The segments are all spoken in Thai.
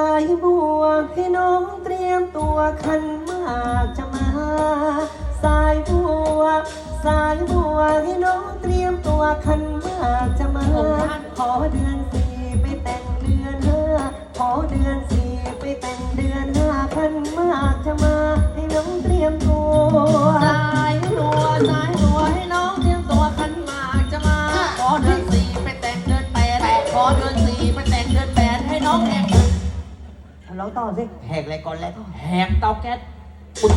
ายบัวให้น้องเตรียมตัวขันหมากจะมา สายบัว สายบัวให้น้องเตรียมตัวขันหมากจะมา ขอเดื ร้องต่อสิแหกอะไรก่อนแล้วแหกเตาแก๊สอุ่น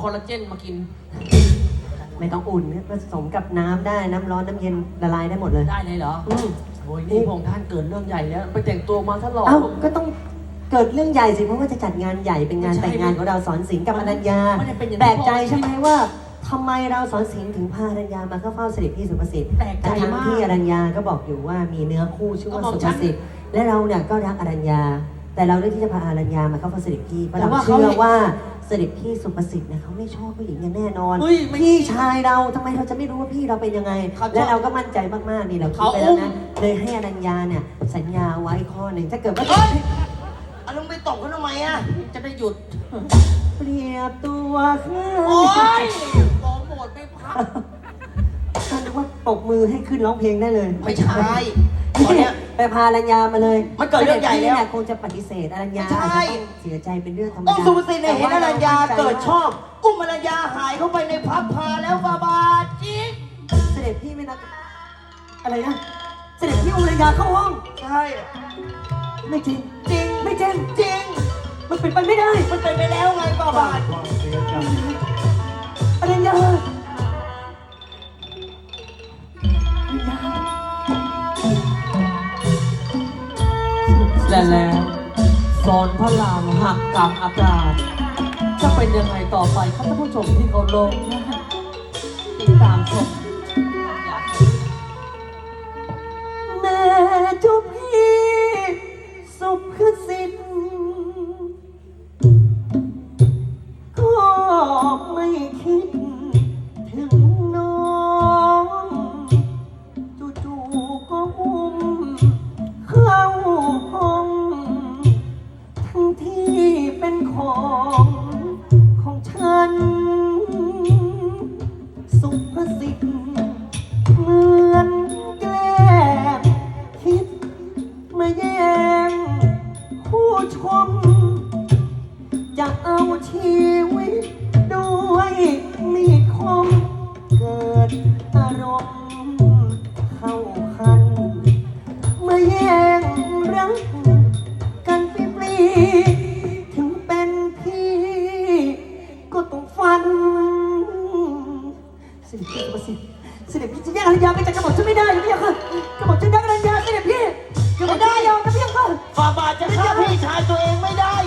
คอลลาเจนมากิน ไม่ต้องอุ่นนะผสมกับน้ำได้น้ำร้อนน้ำเย็นละลายได้หมดเลย ได้เลยเหรออืมโอ้ยนี่พระองค์ท่านเกิดเรื่องใหญ่แล้ว ไปแต่งตัวมาซะหล่อ เอ้าก็ต้องเกิดเรื่องใหญ่สิเพราะว่าจะจัดงานใหญ่เป็นงานไม่ใช่แต่งงานของเราสอนสิงห์กับอนัญญาไม่ได้เป็นอย่างที่แปลกใจใช่ไหมว่าทำไมเราสอนสิงห์ถึงพาอนัญญามาเข้าเฝ้าเสด็จพี่สุภสิทธิ์แปลกใจทั้งมากที่อนัญญาก็บอกอยู่ว่ามีเนื้อคู่ชื่อว่าก็บอกสุฉัภน สิทธิ์และเราเนี่ยก็รักอนัญญา แต่เราเลือกที่จะพาอนัญญามาเข้าเฝ้าเสด็จพี่เพราะแต่เราว่าเขาเชื่อเนี่ยว่าเสด็จพี่สุภสิทธิ์เนี่ยเขาไม่ชอบผู้หญิงอย่างแน่นอนเฮ้ยไม่พี่ชายเราทำไมเราจะไม่รู้ว่าพี่เราเป็นยังไง เขาชอบและเราก็มั่นใจมากๆนี่เราคิดเขาไปแล้วนะอุ้ม เลยให้อนัญญาเนี่ยสัญญาไว้ข้อหนึ่งถ้าเกิดว่าเฮ้ยเอาลุงไปตบเขาทำไมอะ จะได้หยุด เปรียบตัวคือโอ้ยโปรโมทไม่พัก ท่านนึกว่าปรบมือให้ขึ้นร้องเพลงได้เลยไม่ใช่ตอนเนี้ย ไปพาอรัญญามาเลยมันเกิดเรื่องใหญ่แล้วสด็จพี่นี่ยคงจะปฏิเสธอรัญญาไม่ใช่อาจจะต้องเสียใจเป็นเรื่องธรรมองดาค์สุภสิทธิ์เนี่ยเห็นอรัญญาแต่ว่เกิดชอบ อุ้มอรัญญาหายเข้าไปในพับพาแล้วฟาบาทจริงเสด็จพี่ไม่นับอะไรนะ เสด็จพี่อุรัญญาเข้าห้อง ใช่ไม่จริง จริงไม่จริง จริง มันเป็นไปไม่ได้ มันเป็นไปแล้วไงฟาบาทอรั และแล้วสอนพระรามหักกับอาการจะเป็นยังไงต่อไปครับท่านผู้ชมที่เขาลงติดตามชม จะเอาชีวิตด้วยมีดคมเกิดอารมณ์เข้าคันมาแย่งรักกันฟรีๆถึงเป็นพี่ ก็ต้องฟันเสด็จพี่สุภสิทธิ์เสด็จพี่จะแย่งอรัญญาไปจากกระบอกฉันไม่ได้หรือไม่อยากค่ะกระบอก